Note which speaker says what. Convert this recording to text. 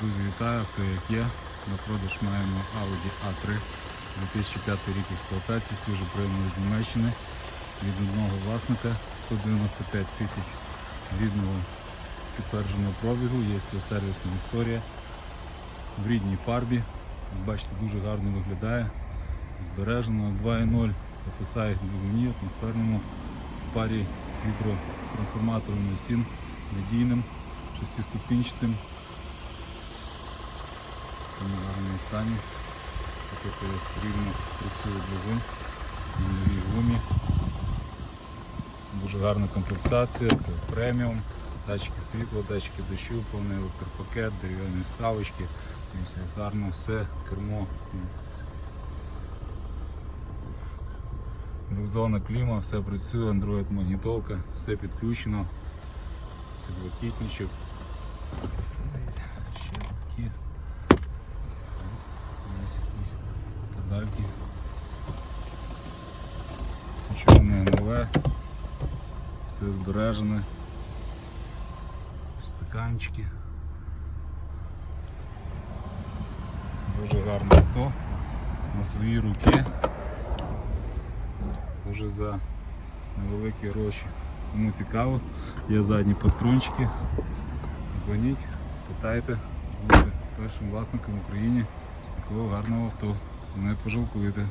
Speaker 1: Друзі, вітаю, хто як є. На продаж маємо Audi A3 2005 рік експлуатації, свіжо прийомно з Німеччини. Від одного власника 195 тисяч рідного підтвердженого пробігу, є вся сервісна історія. В рідній фарбі. Бачите, дуже гарно виглядає. Збережено. 2.0 FSI двигуні, атмосферному парі світлотрансформатором сін надійним, шестиступінчатим в тому гарному стані. Таке рівно працює двигун на новій гумі. Дуже гарна комплексація, це преміум, датчики світла, датчики дощу, повний електропакет, дерев'яні вставочки. Ось гарно все, кермо. Двохзона кліма, все працює, Android магнітолка, все підключено. Підлокітничок. Ось якісь педальки. Нічого не нове. Все збережене. Стаканчики. Дуже гарне авто. На свої руки. Дуже за невеликі гроші. Кому цікаво, є задні патрончики. Дзвоніть, питайте, будете першим власником в Україні такого гарного авто. Не пожалкуєте.